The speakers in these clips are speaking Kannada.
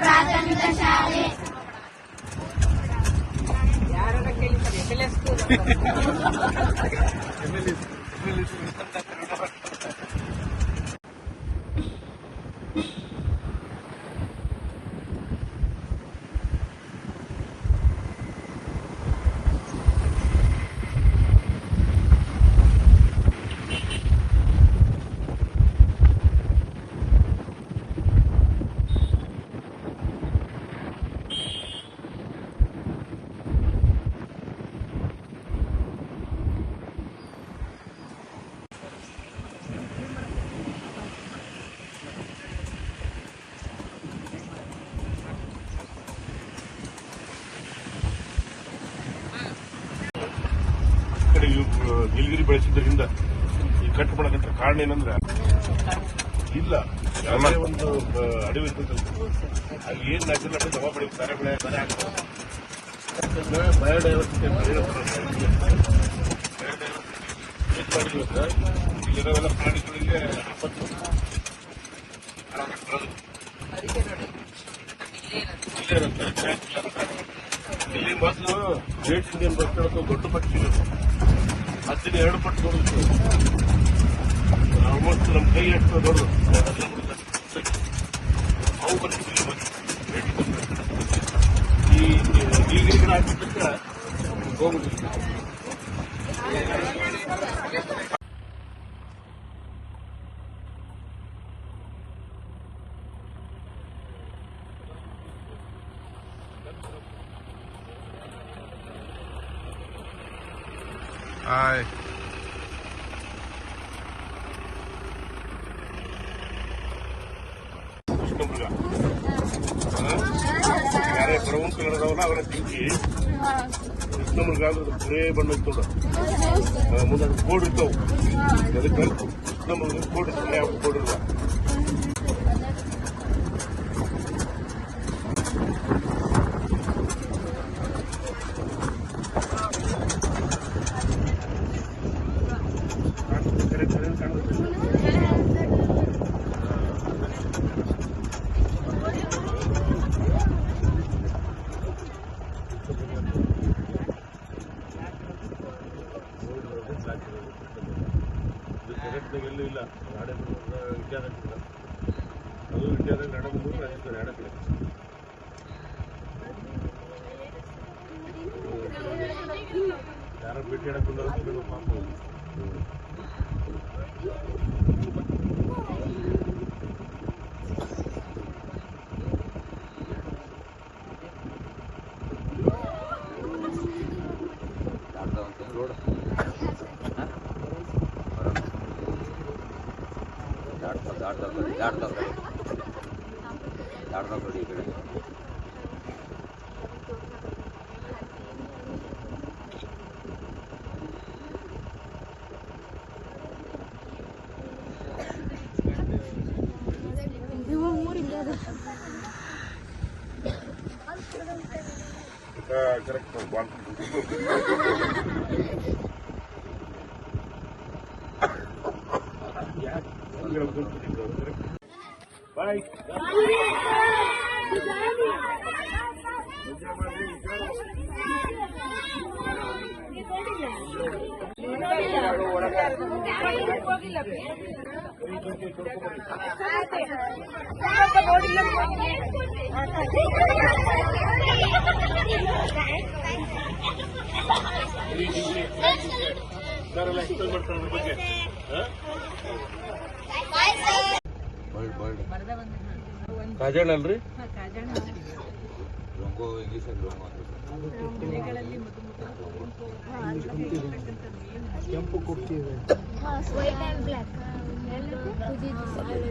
ಪ್ರಾಥಮಿಕ ಶಾಲೆ. ಕಡೆ ಇವು, ಆ, ನೀಲಗಿರಿ ಬೆಳೆಸಿದ್ದರಿಂದ ಈ ಕಟ್ ಮಾಡಕಂತ ಕಾರಣ ಏನಂದ್ರೆ ಇಲ್ಲ ಯಾವುದೇ ಒಂದು ಅಡವಿ ಅಲ್ಲಿ ಏನ್ ನ್ಯಾಚುರಲ್ ಆಗಿ ದವಾ ಬೆಳಿ ಬೆಳೆ ಬೇರೆ ಬಯೋಡೈವರ್ಸಿಟಿ ಪ್ರಾಣಿಗಳಿಗೆ. ಇಲ್ಲೇ ಮೊದಲು ಗ್ರೇಟ್ ಇಂಡಿಯನ್ ಬಸ್ ದೊಡ್ಡ ಪಕ್ಷಿ ಹತ್ತಿನ ಎರಡು ಪಟ್ಟು ದೊಡ್ಡದು ಆಲ್ಮೋಸ್ಟ್ ನಮ್ಮ ಕೈ ಎಷ್ಟು ದೊಡ್ಡದು ಅವು ಬರ್ತಿದ್ವಿ ಈ ನೀರಿನ ಗಿಡ ಹಾಕಿದ್ದಕ್ಕೆ ಹೋಗುದಿಲ್ಲ ಹಾಯ್ ಕೃಷ್ಣಮೃಗ. ಯಾರೇ ಬ್ರೌನ್ ಕಲರ್ ಅದಾವಲ್ಲ ಅವರ ತಿಂಗಿ ಕೃಷ್ಣಮೃಗ ಅಂದ್ರೆ ಬರೇ ಬಣ್ಣ ಇತ್ತು ಮುಂದೆ ಅದು ಕೋಡ್ ಇರ್ತಾವ ಅದಕ್ಕೆ ಕೃಷ್ಣಮೃಗ ಕೋಡ್ ಇರ್ತಾನೆ ಯಾವ ಕೋಡ್ ಇಲ್ಲ. ಇದು ಜಗತ್ತಿನಾಗ ಎಲ್ಲೂ ಇಲ್ಲ ನಾಡೆ ಇಂಡಿಯಾದಾಗ ಇಲ್ಲ ಅದು ಇಂಡಿಯಾದಾಗ ನಡಬಂದು ರಾಜಸ್ಥಾನ ನಡಕಲೆ ಯಾರೋ ಭೇಟಿ ಮಾಡಕ್ ಬಂದವರು ಪಾಪ ಅವ್ರು. ರೋಡ್ ದಾಟ್ತಾ ದಾಟ್ತಾ ಕಡೆ ದಾಟ್ತಾ ಕಡೆ ದಾಟ್ತಾ ಕಡೆ ಈ ಕಡೆ ಕರೆಕ್ಟ್ ಬಾಯ್ ಸರ್ ಎಕ್ಸ್ಪ್ಲೇನ್ ಮಾಡ್ತಾರೆ ಅದ್ರ ಬಗ್ಗೆ ಹಾ? ಬರ್ಡ್ ಬರ್ಡ್ ಕಾಜಾಣ ಅಲ್ರಿ? ಲೊಂಗೋ ಇಂಗ್ಲೀಷಲ್ಲಿ ಲೊಂಗೋ ಅಂತ ವೈಟ್ ಆ್ಯಂಡ್ ಬ್ಲ್ಯಾಕ್ ಬಾಯ್ ನೋಡಿಲ್ಲ ಸರ್ಕಾರೆಲ್ಲ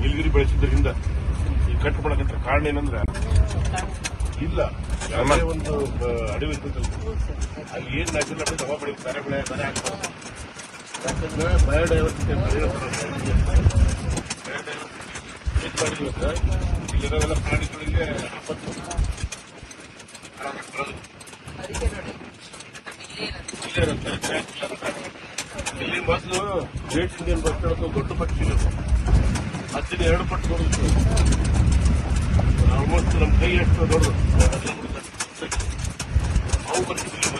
ನೀಲಗಿರಿ ಬೆಳೆಸಿದ್ರಿಂದ ಈ ಕಟ್ ಕಾರಣ ಏನಂದ್ರೆ ಇಲ್ಲ ಯಾವುದೇ ಒಂದು ಅಡವಿ ಇರ್ತದಲ್ಲ ಅಲ್ಲಿ ಏನ್ ನಾಚಿಲ್ಲ ಆಗಿ ದವಾ ಬೆಳೆ ಬೇರೆ ಬೆಳೆ ಬೇರೆ ಯಾಕಂದ್ರೆ ಬಯೋಡೈವರ್ಸಿಟಿ ಅಂತ ಅಂದ್ರೆ ಇಲ್ಲಿರೋವೆಲ್ಲ ಪ್ರಾಣಿಗಳಿಗೆ ಆಪತ್ತು ಇಲ್ಲೇ ಇರುತ್ತೆ, ಮೊದಲು ಗ್ರೇಟ್ ಇಂಡಿಯನ್ ಬಸ್ ದೊಡ್ಡ ಪಕ್ಷಿ ಹತ್ತಿನ ಎರಡು ಪಟ್ಟು ಬರುತ್ತೆ. ಆಲ್ಮೋಸ್ಟ್ ನಮ್ಮ ಕೈ ಎಷ್ಟು ದೊಡ್ಡದು ಅವು ಬರ್ತಿದ್ದಿಲ್ಲ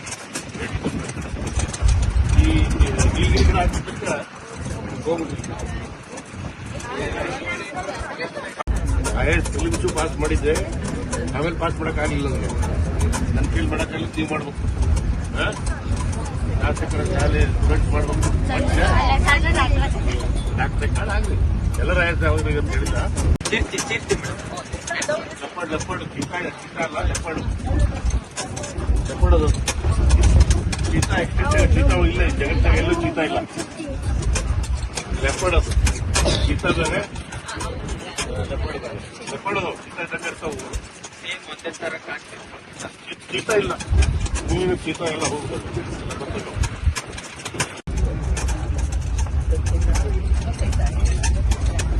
ಈ ನೀಲಗಿರಿ ಗಿಡ ಹಾಕಿದ್ದಕ್ಕೆ ಹೋಗ್ಬಿಟ್ಟಿಲ್ಲ ಐ ಎಸ್ ಫಿಲಿಮ್ಸು ಪಾಸ್ ಮಾಡಿದ್ದೆ ಆಮೇಲೆ ಪಾಸ್ ಮಾಡೋಕ್ಕಾಗಲಿಲ್ಲ ನನಗೆ ನನ್ನ ಫೀಲ್ ಮಾಡೋಕ್ಕಾಗಲಿ ನೀವು ಮಾಡ್ಬೇಕು. ಹಾಂ ಶಾಸಕರ ಶಾಲೆ ಸ್ಟೂಡೆಂಟ್ ಮಾಡ್ಬೇಕು. ಡಾಕ್ಟರ್ ಕಾಲ ಆಗಲಿ ಎಲ್ಲರ ಆಯ್ತು ಅವ್ರಿಗೆ ಅಂತ ಹೇಳಿಲ್ಲ ಲೆಪ್ಪಡ್ ಲೆಪ್ಪಡ್ ಚೀತಾ ಚೀತಾ ಅಲ್ಲ ಲೆಪ್ಪಡ್ ಲೆಪ್ಪಡ್ ಅದು ಚೀತಾ ಚೀತಾ ಇಲ್ಲ ಈ ಜಗತ್ತಾಗ ಎಲ್ಲೂ ಚೀತಾ ಇಲ್ಲ. ಲೆಪ್ಪಡ್ ಅದು ಚೀತಾ ಬೇರೆ ಲೆಪ್ಪಡ್ ಬೇರೆ ಲೆಪ್ಪಡ್ ಅದು ಇರ್ತಾವು ಚೀತಾ ಇಲ್ಲ. ನೀನು ಚೀತಾ ಎಲ್ಲ ಹೋಗ್ಬೋದು ಗೊತ್ತಿಲ್ಲ.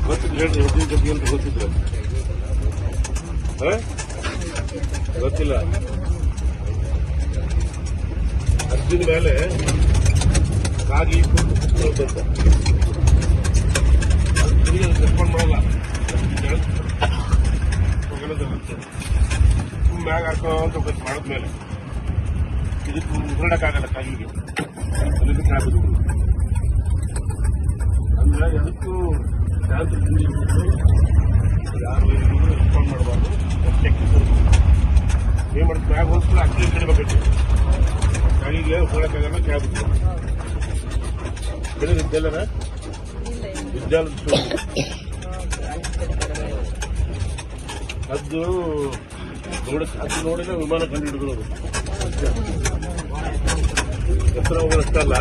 ಗೊತ್ತಿಲ್ಲ ಹೇಳ್ರಿ ಎದ್ರ ಬಗ್ಗೆ ಅಂತ ಗೊತ್ತಿದ್ರೆ? ಗೊತ್ತಿಲ್ಲ. ಅರ್ಜುನ್ ಮೇಲೆ ಕಾಗಿ ರೆಸ್ಪಾಂಡ್ ಮಾಡಲ್ಲ. ಮ್ಯಾಗ ಹಾಕೋಂತ ಗೊತ್ತು ಮಾಡಿದ್ಮೇಲೆ. ಇದಕ್ಕೆ ಉಸಿರಾಡಕ್ಕಾಗಲ್ಲ ಕಾಗಿಗೆ. ಅದಕ್ಕೆ ಆಗುದು ಅಂದ್ರೆ ಅದಕ್ಕೂ ರೆಸ್ಪಾಂಡ್ ಮಾಡಬಾರ್ದು ಏನ್ ಮಾಡಿ ಮ್ಯಾಗ ಹೋಗ್ತಾರೆ ಅಕ್ಕಿ ಕಡಿಬೇಕು ಕಾಗಿಗೆ ಉಸಿರಾಡಕ್ಕಾಗಲ್ಲ ಕ್ಯಾಬ್ ಬೆಳೆ ವಿದ್ಯಾಲಯನ ವಿದ್ಯಾಲಯ ಅದು ನೋಡ ಅದು ನೋಡಿದ್ರೆ ವಿಮಾನ ಕಂಡು ಹಿಡಿದ್ರು ಹತ್ರ ಹೋಗೋದಷ್ಟಲ್ಲ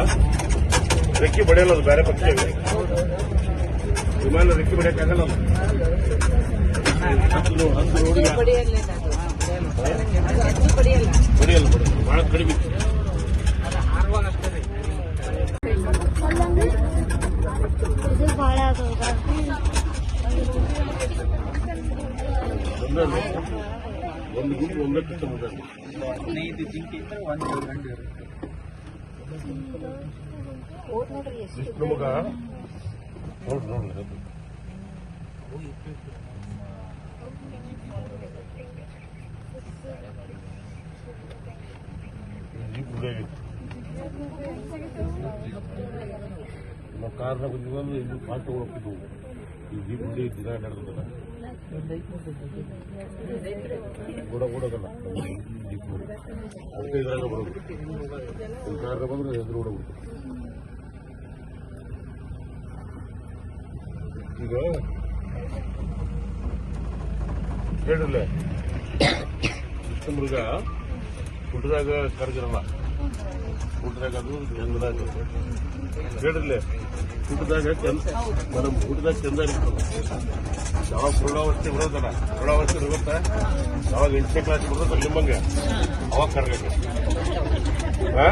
ರೆಕ್ಕೆ ಬಡಿಯಲ್ಲ ಅದು ಬೇರೆ ಪಕ್ಷ. ವಿಮಾನ ರೆಕ್ಕೆ ನೋಡಿ ಬಡಿಯಲ್ಲ ಬಡಿಯಲ್ಲ ಬಹಳ ಕಡಿಮೆ. ಒಂದು ಗುಂಪು ಒಂದಕ್ಕಿಂತ ಮುಂದೆ ವಿಷ್ಣು ಮಗ. ನೋಡ್ರಿ ನೋಡ್ರಿ ಆಗೈತಿ. ನಾವು ಕಾರ್ನಾಗ ಬಂದಿದ್ದು ಇಲ್ಲಿ ಪಾಠ ಹೋಗ್ತಿದ್ವು. ಈ ಜೀಪ್ ಗುಡಿ ದಿನ ನಡೆದಲ್ಲ ಕೂಡ ಗುಡಗಲ್ಲ. ಜೀಪ್ ಗುಡಿ ಅದಕ್ಕೆ ಇದ್ರಾಗ ಬರೋದು ಒಂದು ಕಾರ್ನ ಬಂದ್ರೆ ಎದುರು ಈಗ ಹೇಳಿಲ್ಲ ಮೃಗ ಹುಟ್ಟದಾಗ ಕರ್ಗಿರಲ್ಲ ಹುಟ್ಟದಾಗ ಅದು ಚಂದ್ರದಾಗ ಹೇಳಿರ್ಲೆ ಹುಟ್ಟದಾಗ ಚಂದ ನಮ್ಮ ಹುಟ್ಟದಾಗ ಚಂದ ಇರ್ತದೆ ಯಾವಾಗ ಪೂರ್ಣಾವಸ್ಥೆ ಬರೋದಲ್ಲ? ಪೂರ್ಣಾವಸ್ಥೆ ಬರುತ್ತೆ. ಯಾವಾಗ ಎಂಟನೇ ಕ್ಲಾಸ್ ಬರ್ತದೆ ನಿಮ್ಮಂಗೆ. ಅವಾಗ ಕರ್ಗಕ್ಕೆ ಹಾ?